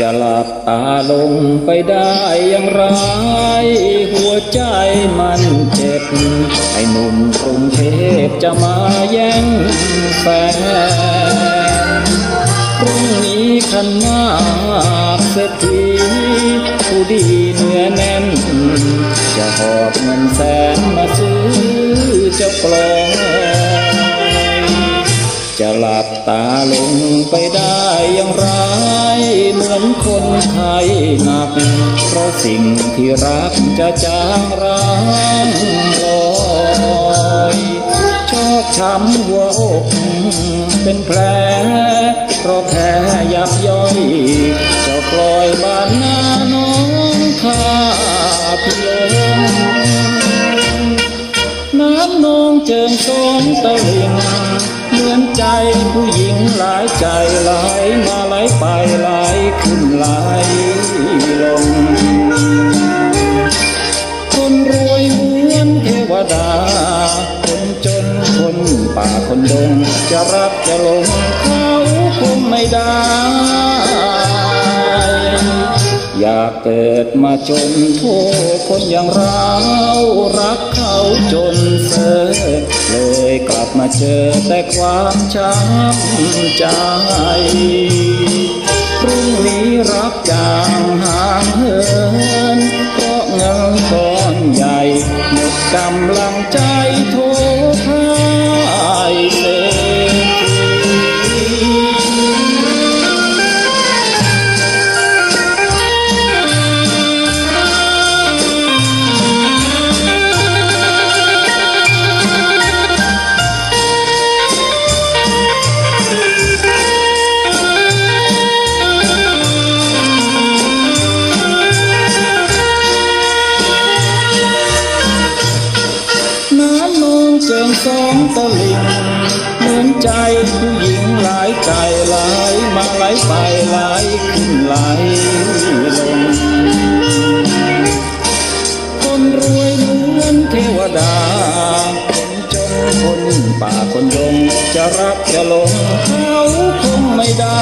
จะหลับตาลงไปได้อย่างไร หัวใจมันเจ็บไอ้หนุ่มกรุงเทพจะมาแย่งแฟนพรุ่งนี้ขันมากเศรษฐีผู้ดีเนื้อแน่น จะหอบเงินแสนมาซื้อเจ้ากลอง จะหลับตาลงไปได้อย่างไร เหมือนคนไข้หนัก เพราะสิ่งที่รักจะจางร้างลอยชอกช้ำหัวอกเป็นแผลเพราะแผลยับย่อยจ้ากลอยบานหน้าน้องข้าพิลมน้ำนองเจิงสองตะลิง ใจผู้หญิงหลายใจหลายมาไหลไปไหลขึ้นไหลลง คนรวยเหมือนเทวดา คนจนคนป่าคนดง จะรับจะลงเขาคงไม่ได้ อยากเกิดมาจนโทษคนอย่างเรา เจอแต่ความช้ำใจ พรุ่งนี้รับจางห่างเหินเพราะเงินก้อนใหญ่หมดกำลังใจ เจิงสองตะลิงเหมือนใจผู้หญิงหลายใจไหลมาไหลไปไหลขึ้นไหลลงคนรวยเหมือนเทวดา คนจนคนป่าคนดงจะรักจะหลงเขาคงไม่ได้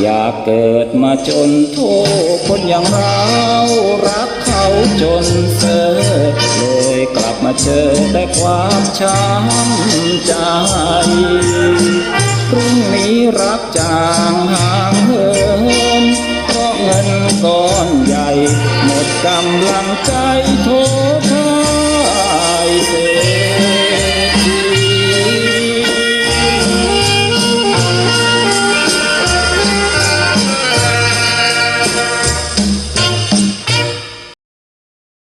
อยากเกิดมาจนโทษคนอย่างเรารักเขาจนเส เจอแต่ความช้ำใจ พรุ่งนี้รักจางห่างเหินเพราะเงินก้อนใหญ่ หมดกำลังใจโทษ